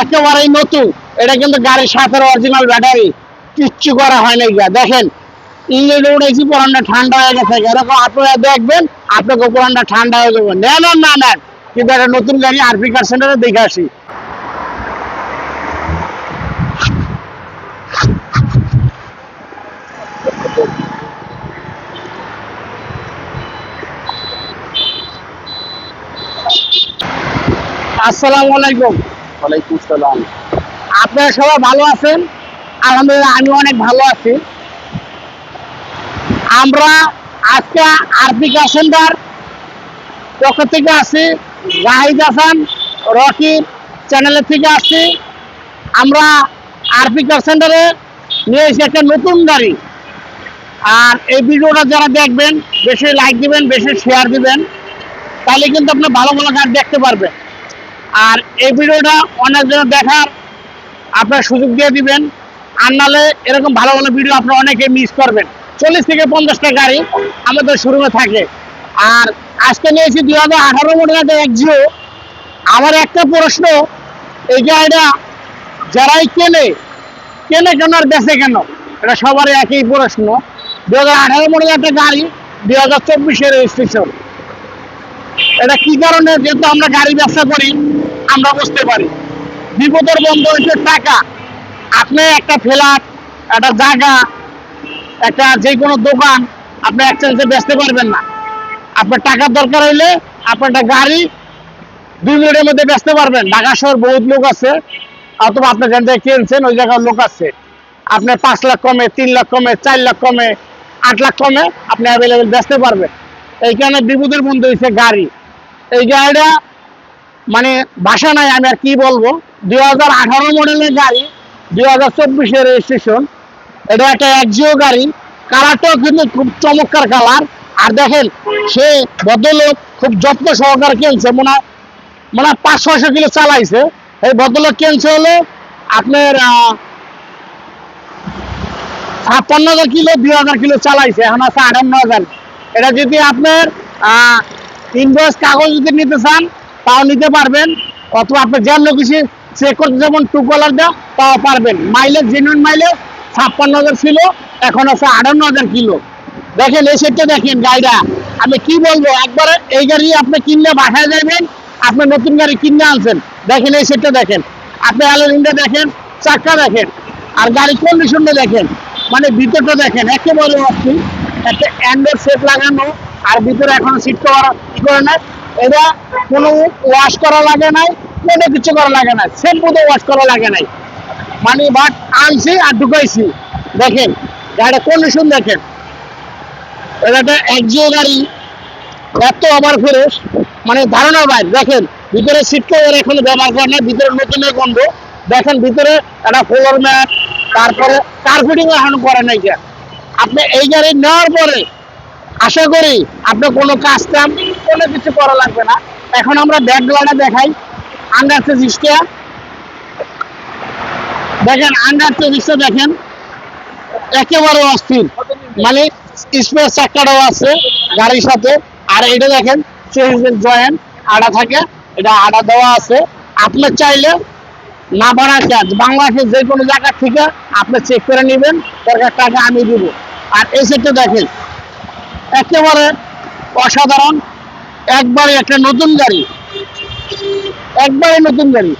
একেবারেই নতুন। এটা কিন্তু গাড়ির সাথে অরিজিনাল ব্যাটারি কিচ্ছু করা হয় নাই গা। দেখেন ইংরেজি উঠেছি পুরানটা ঠান্ডা হয়ে গেছে। এরকম আপনারা দেখবেন, আপনাকে পুরানটা ঠান্ডা হয়ে যাবে। নেন না নেন কিন্তু একটা নতুন গাড়ি আরপি কার সেন্টারে দেখে আসি। আসসালামু আলাইকুম। ওয়ালাইকুম আপনারা সবাই ভালো আছেন? আলহামদুলিল্লাহ, আমি অনেক ভালো আছি। আমরা আজকে আরপিকা সেন্টার পক্ষ থেকে আসি জাহিদ হাসান, রকি চ্যানেলের থেকে আসছি। আমরা আরপিকা সেন্টারে নিয়ে এসে একটা নতুন গাড়ি। আর এই ভিডিওটা যারা দেখবেন, বেশি লাইক দিবেন, বেশি শেয়ার দিবেন, তাহলে কিন্তু আপনি ভালো ভালো গাড়ি দেখতে পারবেন। আর এই ভিডিওটা অনেকজন দেখার আপনার সুযোগ দিয়ে দিবেন। আর নাহলে এরকম ভালো ভালো ভিডিও আপনারা অনেকে মিস করবেন। চল্লিশ থেকে পঞ্চাশটা গাড়ি আমাদের শোরুমে থাকে। আর আজকে নিয়েছি দুই হাজার আঠারো মডেল একটা একজিও আমার একটা প্রশ্ন, এই গাড়িটা যারাই কেনে কেনে কেন আর বেচে কেন? এটা সবারই একই প্রশ্ন। দু হাজার আঠারো মডেল একটা গাড়ি দুই হাজার চব্বিশের রেজিস্ট্রেশন এটা কি কারণে? যেহেতু আমরা গাড়ি ব্যবসা করি, আমরা বুঝতে পারি। বিপদের বন্ধ হচ্ছে টাকা। আপনি একটা ফ্ল্যাট, একটা জায়গা, একটা যে কোনো দোকান আপনি একচেঞ্জে বেচতে পারবেন না। আপনার টাকার দরকার হইলে আপনার একটা গাড়ি দুই মিনিটের মধ্যে বেচতে পারবেন। ঢাকা শহর বহুত লোক আছে, অথবা আপনি যেখান থেকে কিনছেন, ওই জায়গার লোক আছে। আপনার পাঁচ লাখ কমে, তিন লাখ কমে, চার লাখ কমে, আট লাখ কমে আপনি অ্যাভেলেবেল বেচতে পারবেন। এইখানে বিপদের বন্ধু হয়েছে গাড়ি। এই গাড়িটা মানে ভাষা নাই, আমি আর কি বলব? দুই হাজার আঠারো মডেলের গাড়ি, দুই হাজার চব্বিশের রেজিস্ট্রেশন এটা একটা একজিও গাড়ি, কালারটাও কিন্তু খুব চমৎকার কালার। আর দেখেন, সে ভদ্রলোক খুব যত্ন সহকারে কিনছে, মনে হয় মানে পাঁচ ছয়শো কিলো চালাইছে। এই ভদ্রলোক কিনছে হলো আপনার ছাপ্পান্ন হাজার কিলো, দুই হাজার কিলো চালাইছে, এখন আছে আটান্ন হাজার। এটা যদি আপনার ইনভয়েস কাগজ যদি নিতে চান, তাও নিতে পারবেন। অথবা আপনি যেমন কিছু চেক করতে যেমন টু কলার দেওয়া তাও পারবেন। মাইলেজ জেনুইন মাইলেজ ছাপ্পান্ন হাজার ছিল, এখন আছে আটান্ন হাজার কিলো। দেখেন, এই সেটটা দেখেন গাড়িটা আমি কি বলব? একবার এই গাড়ি আপনি কিনলে বাসায় যাবেন আপনি নতুন গাড়ি কিনে আনছেন। দেখেন, এই সেটটা দেখেন। আপনি অ্যালোরিনটা দেখেন চাক্কা দেখেন, আর গাড়ি কন্ডিশনটা দেখেন। মানে ভিতরটা দেখেন, একেবারে অস্থির। একটা অ্যান্ড্রয়েড সেট লাগানো আর ভিতরে এখনও সিট করা কি করে না এটা কোনো ওয়াশ করা লাগে নাই, কোনো কিছু করা লাগে না শ্যাম্পু তো ওয়াশ করা লাগে নাই। মানে বাট আনছি আর ঢুকাইছি। দেখেন, গাড়িটা কন্ডিশন দেখেন? এটা একটা একজিও গাড়ি, এত আবার ফ্রেশ মানে ধারণা বাইর। দেখেন, ভিতরে সিট কভার এখন ব্যবহার করে না ভিতরে নতুন গন্ধ। দেখেন, ভিতরে একটা ফ্লোর ম্যাট তারপরে কার্পেটিং এখন করে নাই। আপনি এই গাড়ি নেওয়ার পরে আশা করি আপনার কোনো কাজ কাম, কোনো কিছু করা লাগবে না। এখন আমরা ব্যাক গ্লাডা দেখাই। আন্ডার চেজিসটা দেখেন, আন্ডার চেজিসটা দেখেন। একেবারে অস্থির। মানে স্পেস চাকাটাও আছে গাড়ির সাথে। আর এটা দেখেন চেঞ্জের জয়েন্ট, আড়া থাকে। এটা আড়া দেওয়া আছে। আপনি চাইলে না বাড়া চার্জ বাংলাদেশের যে কোনো জায়গা থেকে আপনি চেক করে নেবেন। দরকার টাকা আমি দিব। আর এই সেটটা দেখেন একেবারে অসাধারণ। একবারে একটা নতুন গাড়ি। একবারে নতুন গাড়ি।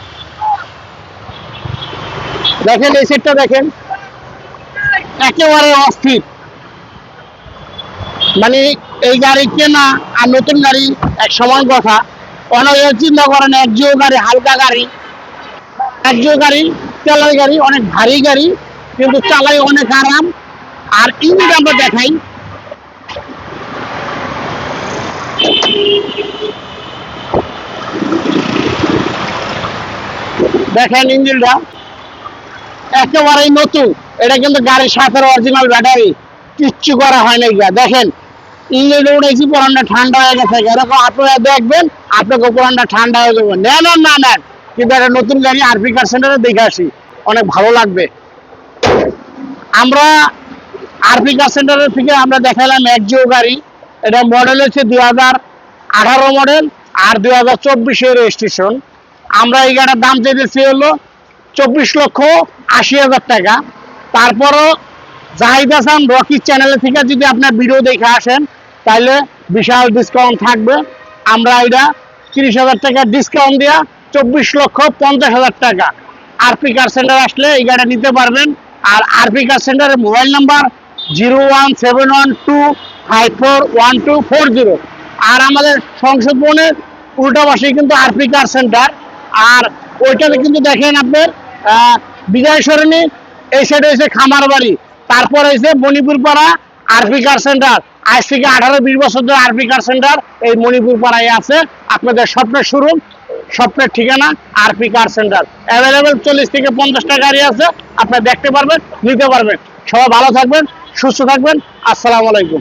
দেখেন, এই সেটটা দেখেন। একেবারে অস্থির। মানে এই গাড়ি কেনা আর নতুন গাড়ি এক সমান কথা। অনেকে চিন্তা করেন একজিও গাড়ি, হালকা গাড়ি। একজিও গাড়ি, তেলের গাড়ি, অনেক ভারী গাড়ি, কিন্তু চালাই অনেক আরাম। আর ইঞ্জিন আমরা দেখাই দেখেন ইঞ্জিনটা। একেবারেই নতুন। এটা কিন্তু গাড়ির সাথে অরিজিনাল ব্যাটারি কিচ্ছু করা হয় নাই দেখেন ইংরেজি উঠেছি, পুরানটা ঠান্ডা হয়ে গেছে। এরকম আপনারা দেখবেন, আপনাকে পুরানটা ঠান্ডা হয়ে যাবে। নেন না নেন কিন্তু একটা নতুন গাড়ি আরপি কার সেন্টারে দেখে আসি। অনেক ভালো লাগবে। আমরা আরপি কার সেন্টারের থেকে আমরা দেখালাম একজিও গাড়ি। এটা মডেল হচ্ছে দুই আঠারো মডেল আর দুই হাজার চব্বিশের রেজিস্ট্রেশন আমরা এই গাড়ির দাম চেয়েছি হলো চব্বিশ লক্ষ আশি হাজার টাকা। তারপরও জাহিদ হাসান রকি চ্যানেলে থেকে যদি আপনার ভিডিও দেখে আসেন তাহলে বিশাল ডিসকাউন্ট থাকবে। আমরা এটা তিরিশ হাজার টাকা ডিসকাউন্ট দেওয়া চব্বিশ লক্ষ পঞ্চাশ হাজার টাকা। আরপি কার সেন্টার আসলে এই গাড়ি নিতে পারবেন। আর আরপি কার সেন্টারের mobile number zero one seven one two five four one two four zero. আর আমাদের সংসদ উল্টা পাশে কিন্তু আরপি কার সেন্টার আর ওইটাতে কিন্তু দেখেন আপনার বিজয় সরণি, এই সাইডে হয়েছে খামার বাড়ি তারপর হয়েছে মণিপুর পাড়া আরপি কার সেন্টার আজ থেকে আঠারো বিশ বছর ধরে আরপি কার সেন্টার এই মণিপুর পাড়ায় আছে। আপনাদের স্বপ্নের শোরুম স্বপ্নের ঠিকানা আরপি কার সেন্টার অ্যাভেলেবেল চল্লিশ থেকে পঞ্চাশটা গাড়ি আছে, আপনারা দেখতে পারবেন, নিতে পারবেন। সবাই ভালো থাকবেন, সুস্থ থাকবেন। আসসালামু আলাইকুম।